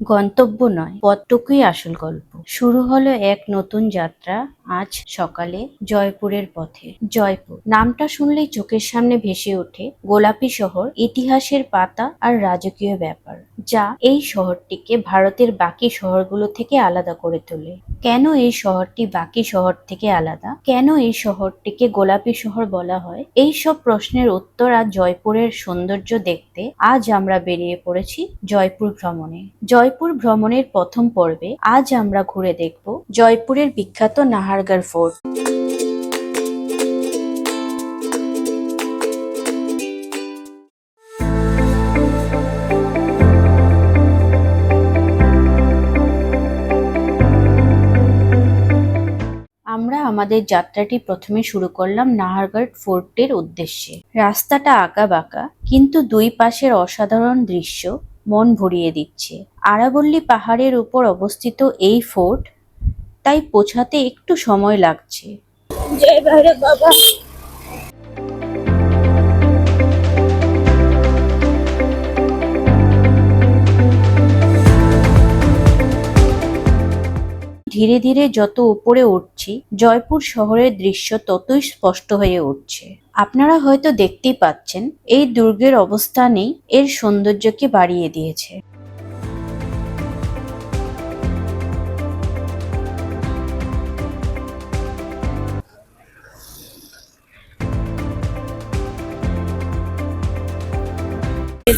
গন্তব্য নয়, পথটুকুই আসল গল্প। শুরু হলো এক নতুন যাত্রা আজ সকালে জয়পুরের পথে। জয়পুর। নামটা শুনলেই চোখের সামনে ভেসে ওঠে গোলাপি শহর, ইতিহাসের পাতা আর রাজকীয় ব্যাপার। যা এই শহরটিকে ভারতের বাকি শহরগুলো থেকে আলাদা করে তোলে। কেন এই শহরটি বাকি শহর থেকে আলাদা? কেন এই শহরটিকে গোলাপি শহর বলা হয়? এই সব প্রশ্নের উত্তর আর জয়পুরের সৌন্দর্য দেখতে আজ আমরা বেরিয়ে পড়েছি জয়পুর ভ্রমণে। জয়পুর ভ্রমণের প্রথম পর্বে আজ আমরা ঘুরে দেখব জয়পুরের বিখ্যাত নাহারগড় ফোর্ট। আমাদের যাত্রাটি প্রথমে শুরু করলাম নাহারগড় ফোর্টের উদ্দেশ্যে। রাস্তাটা আঁকা বাঁকা কিন্তু দুই পাশের অসাধারণ দৃশ্য মন ভরিয়ে দিচ্ছে। আরাবল্লী পাহাড়ের উপর অবস্থিত এই ফোর্ট, তাই পৌঁছাতে একটু সময় লাগছে। জয় বাবা। ধীরে ধীরে যত উপরে উঠছি, জয়পুর শহরের দৃশ্য ততই স্পষ্ট হয়ে উঠছে। আপনারা হয়তো দেখতেই পাচ্ছেন, এই দুর্গের অবস্থানেই এর সৌন্দর্যকে বাড়িয়ে দিয়েছে।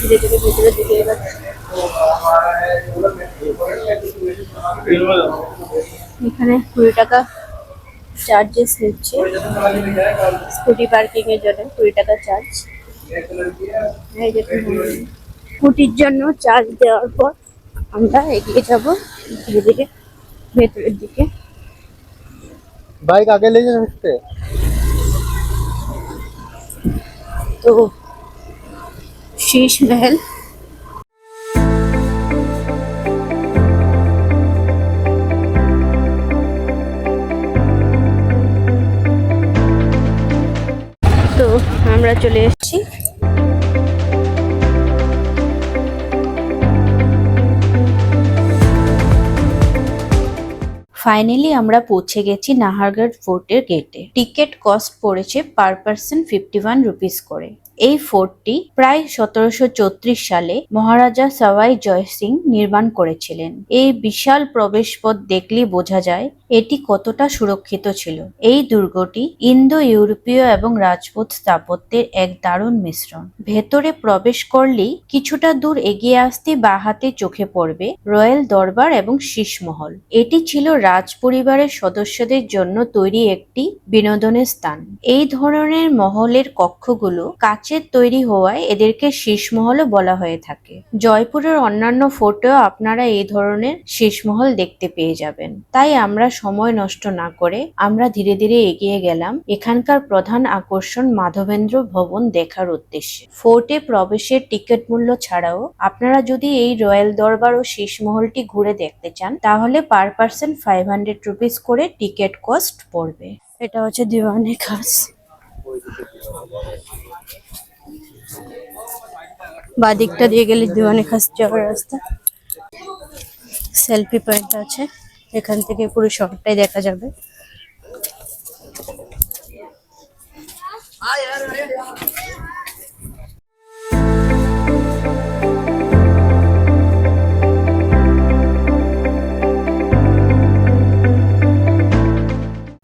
ধীরে ধীরে দিকে এগোচ্ছে এখানে কুড়ি টাকা চার্জেস নিচ্ছে স্কুটি পার্কিং এর জন্য কুড়ি টাকা চার্জ এই যে স্কুটির জন্য চার্জ দেওয়ার পর আমরা এগিয়ে যাব ধীরে ধীরে ভেতরের দিকে बाइक आगे ले जा सकते हैं তো আমরা চলে এসেছি। ফাইনালি আমরা পৌঁছে গেছি নাহারগড় ফোর্টের গেটে টিকিট কস্ট পড়েছে per person fifty one rupees করে। এই ফোর্টটি প্রায় সতেরোশো চৌত্রিশ সালে মহারাজা সওয়াই জয় সিং নির্মাণ করেছিলেন। এই বিশাল প্রবেশপথ দেখলেই বোঝা যায় এটি কতটা সুরক্ষিত ছিল? এই দুর্গটি ইন্দো ইউরোপীয় এবং রাজপুত স্থাপত্যের এক দারুণ মিশ্রণ। ভেতরে প্রবেশ করলেই কিছুটা দূর এগিয়ে আসতে বা হাতে চোখে পড়বে রয়্যাল দরবার এবং শীষমহল। এটি ছিল রাজ পরিবারের সদস্যদের জন্য তৈরি একটি বিনোদনের স্থান। এই ধরনের মহলের কক্ষগুলো কাচের তৈরি হওয়ায় এদেরকে শীষমহলও বলা হয়ে থাকে। জয়পুরের অন্যান্য ফোর্টেও আপনারা এই ধরনের শীষমহল দেখতে পেয়ে যাবেন। তাই আমরা সময় নষ্ট না করে আমরা ধীরে ধীরে এগিয়ে গেলাম এখানকার প্রধান আকর্ষণ মাধবেন্দ্র ভবন দেখার উদ্দেশ্যে। ফোর্টে প্রবেশের টিকিট মূল্য ছাড়াও আপনারা যদি এই রয়্যাল দরবার ও শেষ মহলটি ঘুরে দেখতে চান, তাহলে per person five hundred rupees করে টিকিট কস্ট পড়বে। এটা হচ্ছে দিওয়ানে খাস বা দিকটা দিয়ে গেলে দিওয়ানে খাস যাওয়ার রাস্তা। সেলফি পয়েন্ট আছে। এখান থেকে পুরো শহরটাই দেখা যাবে।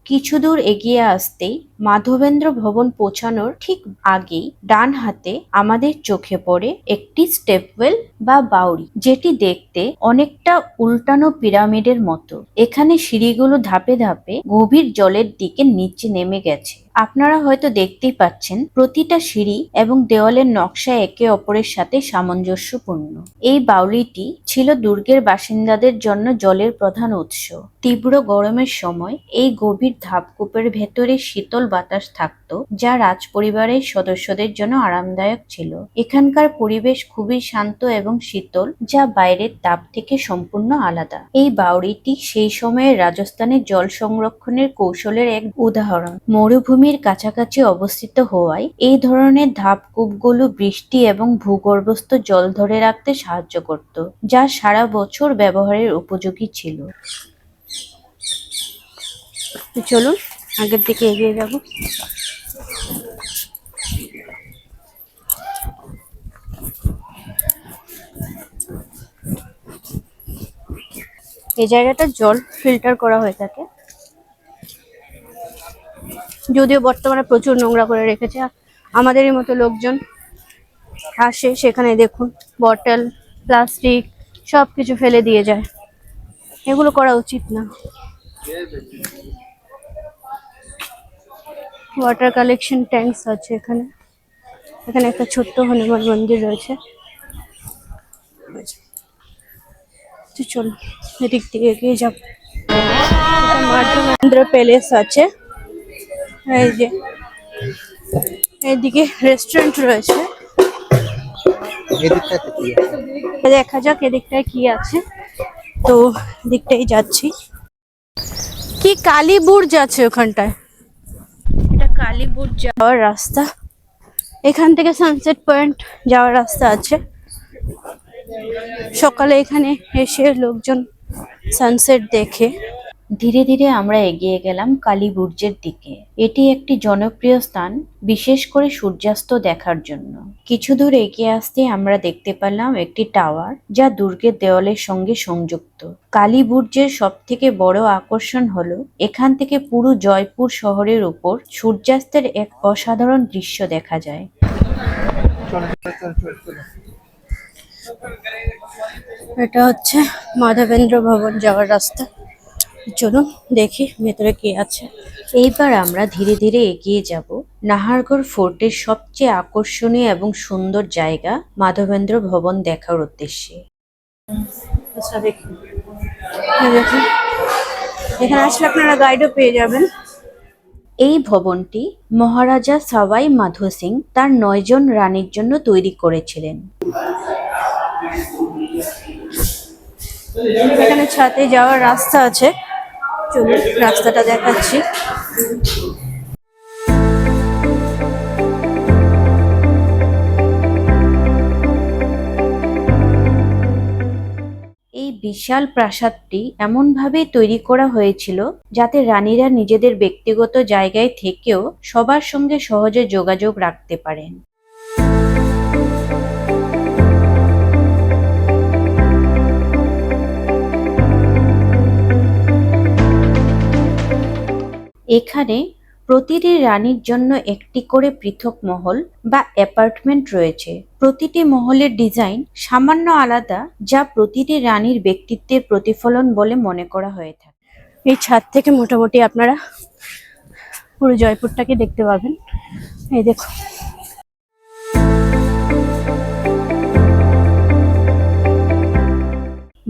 কিছু দূর এগিয়ে আসতেই মাধবেন্দ্র ভবন পৌঁছানোর ঠিক আগেই ডান হাতে আমাদের চোখে পড়ে একটি স্টেপওয়েল বা বাউরি যেটি দেখতে অনেকটা উল্টানো পিরামিডের মতো। এখানে সিঁড়িগুলো ধাপে ধাপে গভীর জলের দিকে নিচে নেমে গেছে। আপনারা হয়তো দেখতেই পাচ্ছেন, প্রতিটা সিঁড়ি এবং দেওয়ালের নকশা একে অপরের সাথে সামঞ্জস্যপূর্ণ। এই বাউলিটি ছিল দুর্গের বাসিন্দাদের জন্য জলের প্রধান উৎস। তীব্র গরমের সময় এই গভীর ধাপকূপের ভেতরে শীতল বাতাস থাকতো, যা রাজ পরিবারের সদস্যদের জন্য আরামদায়ক ছিল। এখানকার পরিবেশ খুবই শান্ত এবং শীতল, যা বাইরের তাপ থেকে সম্পূর্ণ আলাদা। এই বাউরিটি সেই সময়ের রাজস্থানের জল সংরক্ষণের কৌশলের এক উদাহরণ। মরুভূমির কাছাকাছি অবস্থিত হওয়ায় এই ধরনের ধাপকূপগুলো বৃষ্টি এবং ভূগর্ভস্থ জল ধরে রাখতে সাহায্য করত, যা সারা বছর ব্যবহারের উপযোগী ছিল। চলুন আগের দিকে এগিয়ে যাব। এই জায়গাটা জল ফিল্টার করা হয়ে থাকে। যদিও বর্তমানে প্রচুর নোংরা করে রেখেছে। আমাদেরই মতো লোকজন আসে সেখানে দেখুন বটল প্লাস্টিক সব কিছু ফেলে দিয়ে যায়। এগুলো করা উচিত না। ওয়াটার কালেকশন ট্যাঙ্কস আছে এখানে। এখানে একটা ছোট্ট হনুমান মন্দির রয়েছে। তো চলো এদিক দিয়ে এগিয়ে যাব মাধবেন্দ্র প্যালেস আছে। এই যে এইদিকে রেস্টুরেন্ট রয়েছে? দেখা যাক এদিকটায় কি আছে। তো দিকটাই যাচ্ছি। কি কালীবুর্জ আছে ওখানটায়? কালীবুর্জ যাওয়ার রাস্তা। এখান থেকে সানসেট পয়েন্ট যাওয়ার রাস্তা আছে। সকালে এখানে এসে লোকজন সানসেট দেখে। ধীরে ধীরে আমরা এগিয়ে গেলাম কালীবুর্জের দিকে। এটি একটি জনপ্রিয় স্থান, বিশেষ করে সূর্যাস্ত দেখার জন্য। কিছু দূর এগিয়ে আসতে আমরা দেখতে পেলাম একটি টাওয়ার, যা দুর্গের দেওয়ালের সঙ্গে সংযুক্ত। কালীবুর্জের সব থেকে বড় আকর্ষণ হল, এখান থেকে পুরো জয়পুর শহরের উপর সূর্যাস্তের এক অসাধারণ দৃশ্য দেখা যায়। এটা হচ্ছে মাধবেন্দ্র ভবন যাওয়ার রাস্তা। চলুন দেখি ভেতরে কি আছে। এইবার আমরা ধীরে ধীরে এগিয়ে যাব নাহারগড় ফোর্টের সবচেয়ে আকর্ষণীয় এবং সুন্দর জায়গা মাধবেন্দ্র ভবন দেখার উদ্দেশ্যে। আচ্ছা দেখুন। এখানে আসলে আপনারা গাইডও পেয়ে যাবেন। এই ভবনটি মহারাজা সাওয়াই মাধো সিং তার নয়জন রানীর জন্য তৈরি করেছিলেন। এখানে ছাদে যাওয়ার রাস্তা আছে। চলুন রাস্তাটা দেখাচ্ছি। এই বিশাল প্রাসাদটি এমনভাবে তৈরি করা হয়েছিল যাতে রানীরা নিজেদের ব্যক্তিগত জায়গায় থেকেও সবার সঙ্গে সহজে যোগাযোগ রাখতে পারেন। এখানে প্রতিটি রানীর জন্য একটি করে পৃথক মহল বা অ্যাপার্টমেন্ট রয়েছে। প্রতিটি মহলের ডিজাইন সামান্য আলাদা, যা প্রতিটি রানীর ব্যক্তিত্বের প্রতিফলন বলে মনে করা হয়ে থাকে। এই ছাদ থেকে মোটামুটি আপনারা পুরো জয়পুরটাকে দেখতে পাবেন। এই দেখো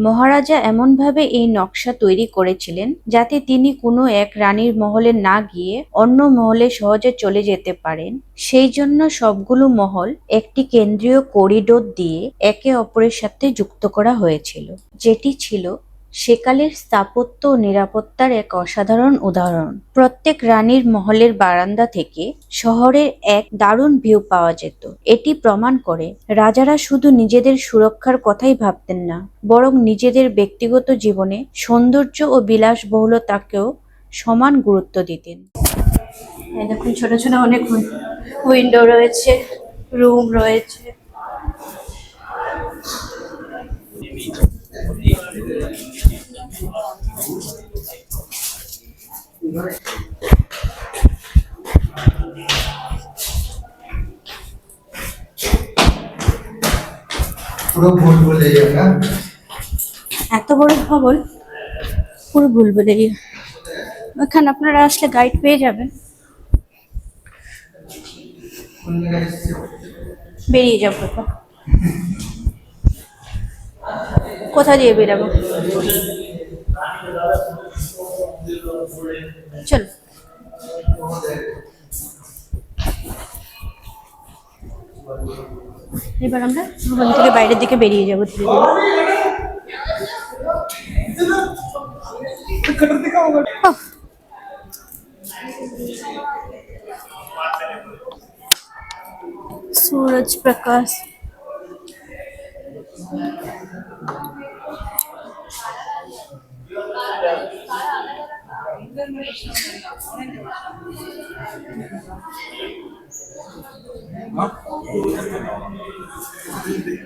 মহারাজা এমনভাবে এই নকশা তৈরি করেছিলেন যাতে তিনি কোনো এক রানীর মহলে না গিয়ে অন্য মহলে সহজে চলে যেতে পারেন। সেই জন্য সবগুলো মহল একটি কেন্দ্রীয় করিডোর দিয়ে একে অপরের সাথে যুক্ত করা হয়েছিল, যেটি ছিল সেকালের স্থাপত্য ও নিরাপত্তার এক অসাধারণ উদাহরণ। প্রত্যেক রানীর মহলের বারান্দা থেকে শহরের এক দারুণ ভিউ পাওয়া যেত। এটি প্রমাণ করে রাজারা শুধু নিজেদের সুরক্ষার কথাই ভাবতেন না, বরং নিজেদের ব্যক্তিগত জীবনে সৌন্দর্য ও বিলাসবহুলতাকেও সমান গুরুত্ব দিতেন। দেখুন, ছোট ছোট অনেক উইন্ডো রয়েছে, রুম রয়েছে। পুরো ভুল বলে এত বড় ভবন, পুরো ভুলভুলে ওখানে আপনারা আসলে গাইড পেয়ে যাবেন। বেরিয়ে যাব। কোথা দিয়ে বেরাবো। চলো এবার আমরা ভবন থেকে বাইরের দিকে বেরিয়ে যাবো ধীরে ধীরে सूरज प्रकाश いいですね。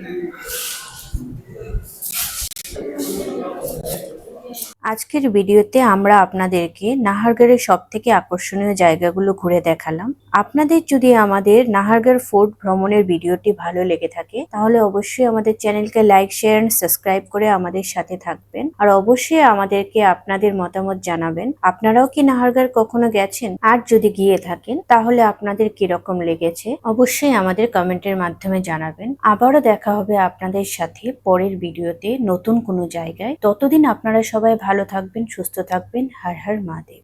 আজকের ভিডিওতে আমরা আপনাদেরকে নাহারগড়ের সব থেকে আকর্ষণীয় জায়গাগুলো ঘুরে দেখালাম। আপনাদের যদি আমাদের নাহারগড় ফোর্ট ভ্রমণের ভিডিওটি ভালো লেগে থাকে, তাহলে অবশ্যই আমাদের চ্যানেলকে লাইক, শেয়ার এন্ড সাবস্ক্রাইব করে আমাদের সাথে থাকবেন। আর অবশ্যই আমাদেরকে আপনাদের মতামত জানাবেন। আপনারাও কি নাহারগড় কখনো গেছেন? আর যদি গিয়ে থাকেন, তাহলে আপনাদের কীরকম লেগেছে? অবশ্যই আমাদের কমেন্টের মাধ্যমে জানাবেন। আবারও দেখা হবে আপনাদের সাথে পরের ভিডিওতে নতুন কোনো জায়গায়। ততদিন আপনারা সবাই ভালো থাকবেন সুস্থ থাকবেন। হার হার মহাদেব।